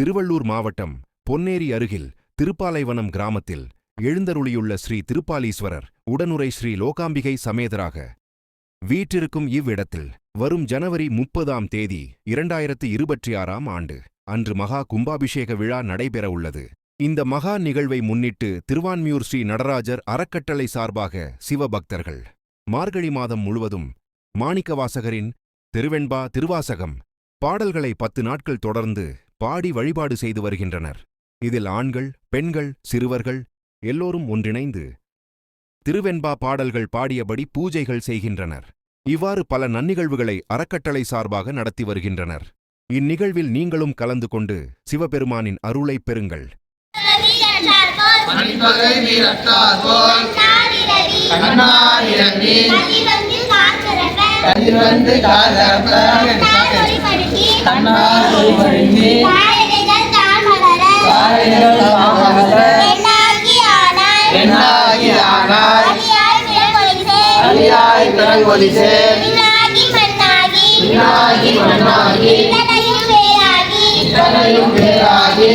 திருவள்ளூர் மாவட்டம் பொன்னேரி அருகில் திருப்பாலைவனம் கிராமத்தில் எழுந்தருளியுள்ள ஸ்ரீ திருப்பாலீஸ்வரர் உடனுரை ஸ்ரீ லோகாம்பிகை சமேதராக. வீற்றிருக்கும் இவ்விடத்தில் வரும் ஜனவரி முப்பதாம் தேதி இரண்டாயிரத்து இருபத்தி ஆறாம் ஆண்டு அன்று மகா கும்பாபிஷேக விழா நடைபெறவுள்ளது இந்த மகா நிகழ்வை முன்னிட்டு திருவான்மியூர் ஸ்ரீ நடராஜர் அறக்கட்டளை சார்பாக சிவபக்தர்கள் மார்கழி மாதம் முழுவதும் மாணிக்கவாசகரின் திருவெண்பா திருவாசகம் பாடல்களை பத்து நாட்கள் தொடர்ந்து பாடி வழிபாடு செய்து வருகின்றனர். இதில் ஆண்கள் பெண்கள் சிறுவர்கள் எல்லோரும் ஒன்றிணைந்து திருவெண்பா பாடல்கள் பாடியபடி பூஜைகள் செய்கின்றனர். இவ்வாறு பல நன்னிகழ்வுகளை அறக்கட்டளை சார்பாக நடத்தி வருகின்றனர். இந்நிகழ்வில் நீங்களும் கலந்து கொண்டு சிவபெருமானின் அருளைப் பெறுங்கள். கண்ணாயிரவி கதிர்வந்து காதற்ப கண்ணார் ஒளிபடுத்தி காரைகள் தாமர பெண்ணாகி ஆனால் அரியாய் பிறங்கொலி சேர் பின்னாகி மண்ணாகி இத்தனையும் பேராகி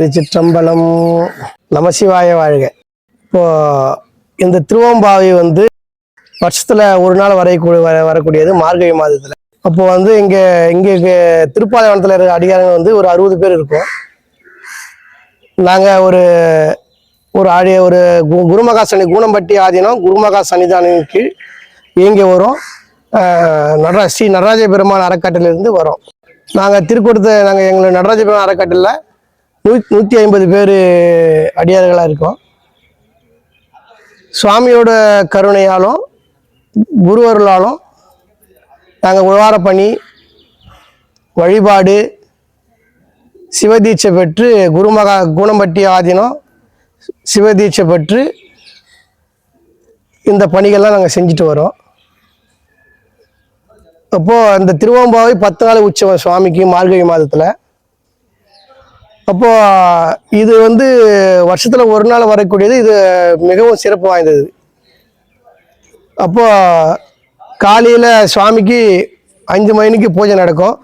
திருச்சிற்றம்பலம். நமசிவாய வாழ்க. இப்போ இந்த திருவம்பாவை வந்து வருஷத்துல ஒரு நாள் வரைக்கூடிய வர வரக்கூடியது மார்கழி மாதத்துல. அப்போ வந்து இங்க இங்க திருப்பாலைவனத்துல இருக்கிற அடிகாரங்க வந்து ஒரு அறுபது பேர் இருக்கும். நாங்க ஒரு ஒரு ஆடி ஒரு கு- குருமகா சனி கூனம்பட்டி ஆதீனம் குருமகா சன்னிதானின் கீழ் இயங்கி வரும். நடரா ஸ்ரீ நடராஜ பெருமான் அறக்கட்டளையிலிருந்து வரோம். நாங்கள் திருக்கூடத்தை நாங்கள் எங்களை நடராஜ பெருமான் அறக்கட்டளையில் நூ நூற்றி ஐம்பது பேர் அடியார்களாக இருக்கோம். சுவாமியோட கருணையாலும் குருவர்களாலும் நாங்கள் உழவார பணி வழிபாடு சிவதீட்சை பெற்று குருமகா குணம்பட்டி ஆதீனம் சிவதீட்சை பெற்று இந்த பணிகள்லாம் நாங்கள் செஞ்சுட்டு வரோம். அப்போது அந்த திருவம்பாவை பத்து நாள் உற்சவம் சுவாமிக்கு மார்கழி மாதத்தில். அப்போ இது வந்து வருஷத்துல ஒரு நாள் வரக்கூடியது இது மிகவும் சிறப்பு வாய்ந்தது. அப்போ காலையில சுவாமிக்கு அஞ்சு மணிக்கு பூஜை நடக்கும்.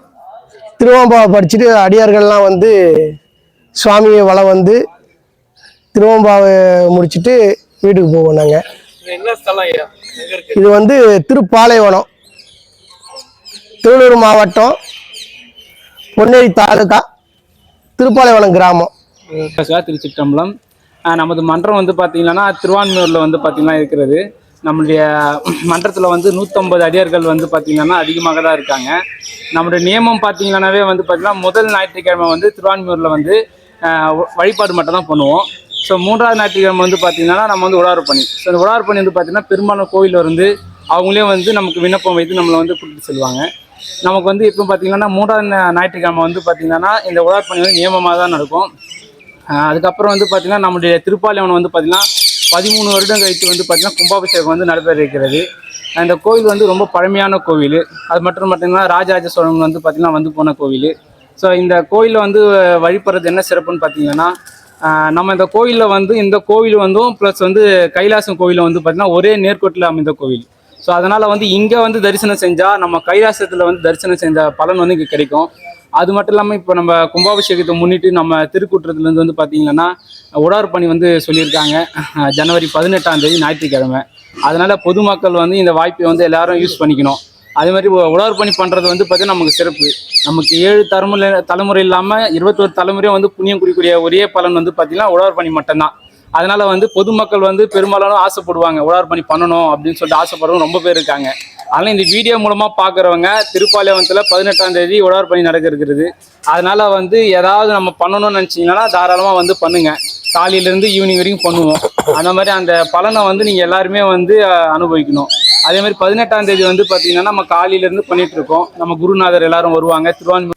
திருவம்பாவை படிச்சுட்டு அடியார்கள்லாம் வந்து சுவாமியை வளம் வந்து திருவம்பாவை முடிச்சுட்டு வீட்டுக்கு போவோம் நாங்கள் இது வந்து திருப்பாலைவனம். திருவள்ளூர் மாவட்டம் பொன்னேரி தாலுகா. திருப்பாலைவனம் கிராமம். சார் திருச்சிட்டம்பலம் நமது மன்றம் வந்து பார்த்தீங்கன்னா திருவான்மையூரில் வந்து பார்த்தீங்கன்னா இருக்கிறது. நம்மளுடைய மன்றத்தில் வந்து நூற்றம்பது அடியார்கள் வந்து பார்த்தீங்கன்னா அதிகமாக தான் இருக்காங்க. நம்மளுடைய நியமம் பார்த்தீங்கன்னாவே வந்து பார்த்தீங்கன்னா முதல் ஞாயிற்றுக்கிழமை வந்து திருவான்மையூரில் வந்து வழிபாடு மட்டும் தான் பண்ணுவோம். ஸோ மூன்றாவது ஞாயிற்றுக்கிழமை வந்து பார்த்தீங்கன்னா நம்ம வந்து உடார் பணி ஸோ இந்த உடாறு பணி வந்து பார்த்தீங்கன்னா பெரும்பாலும் கோயிலில் வந்து அவங்களே வந்து நமக்கு விண்ணப்பம் வைத்து நம்மளை வந்து கூட்டிட்டு செல்வாங்க. நமக்கு வந்து இப்போ பார்த்தீங்கன்னா மூன்றாவது ஞாயிற்றுக்கிழமை வந்து பார்த்தீங்கன்னா இந்த உடார் வந்து நியமமாக தான் நடக்கும். அதுக்கப்புறம் வந்து பார்த்திங்கன்னா நம்முடைய திருப்பாலியம்மன் வந்து பார்த்திங்கன்னா பதிமூணு வருடம் கழித்து வந்து பார்த்திங்கன்னா கும்பாபிஷேகம் வந்து நடைபெற இருக்கிறது அந்த கோவில் வந்து ரொம்ப பழமையான கோவில். அது மட்டும் பார்த்தீங்கன்னா ராஜராஜ சோழன் வந்து பார்த்திங்கன்னா வந்து போன கோவில். ஸோ இந்த கோயிலில் வந்து வழிபடுறது என்ன சிறப்புன்னு பார்த்தீங்கன்னா நம்ம இந்த கோயிலில் வந்து இந்த கோவில் வந்தும் ப்ளஸ் வந்து கைலாசம் கோவிலில் வந்து பார்த்தீங்கன்னா ஒரே நேர்கோட்டில் அமைந்த கோவில். ஸோ அதனால் வந்து இங்கே வந்து தரிசனம் செஞ்சால் நம்ம கைலாசத்தில் வந்து தரிசனம் செஞ்ச பலன் வந்து இங்கே கிடைக்கும். அது மட்டும் இல்லாமல் இப்போ நம்ம கும்பாபிஷேகத்தை முன்னிட்டு நம்ம திருக்கூட்டத்துலேருந்து வந்து பார்த்தீங்கன்னா உடார் பணி வந்து சொல்லியிருக்காங்க. ஜனவரி பதினெட்டாம் தேதி ஞாயிற்றுக்கிழமை. அதனால் பொதுமக்கள் வந்து இந்த வாய்ப்பை வந்து எல்லாரும் யூஸ் பண்ணிக்கணும். அதே மாதிரி உ- பணி பண்ணுறது வந்து பார்த்தீங்கன்னா நமக்கு சிறப்பு. நமக்கு ஏழு தலைமுறை தலைமுறை இல்லாமல் இருபத்தோரு தலைமுறையும் வந்து புண்ணியம் குறிக்கூடிய ஒரே பலன் வந்து பார்த்திங்கன்னா உழவர் பணி மட்டும்தான். அதனால வந்து பொதுமக்கள் வந்து பெரும்பாலான ஆசைப்படுவாங்க. உழவர் பணி பண்ணணும் அப்படின்னு சொல்லிட்டு ஆசைப்படுறவங்க ரொம்ப பேர் இருக்காங்க. ஆனால் இந்த வீடியோ மூலமாக பார்க்குறவங்க திருப்பாளையத்துல பதினெட்டாம் தேதி உழவர் பணி நடக்க இருக்கிறது அதனால வந்து ஏதாவது நம்ம பண்ணணும்னு நினச்சிங்கன்னா தாராளமாக வந்து பண்ணுங்க. காலையிலேருந்து ஈவினிங் வரைக்கும் பண்ணுவோம். அந்த மாதிரி அந்த பலனை வந்து நீங்கள் எல்லாருமே வந்து அனுபவிக்கணும். அதே மாதிரி பதினெட்டாம் தேதி வந்து பார்த்தீங்கன்னா நம்ம காலையிலேருந்து பண்ணிகிட்ருக்கோம் பண்ணிட்டு இருக்கோம். நம்ம குருநாதர் எல்லாரும் வருவாங்க. திருவான்மை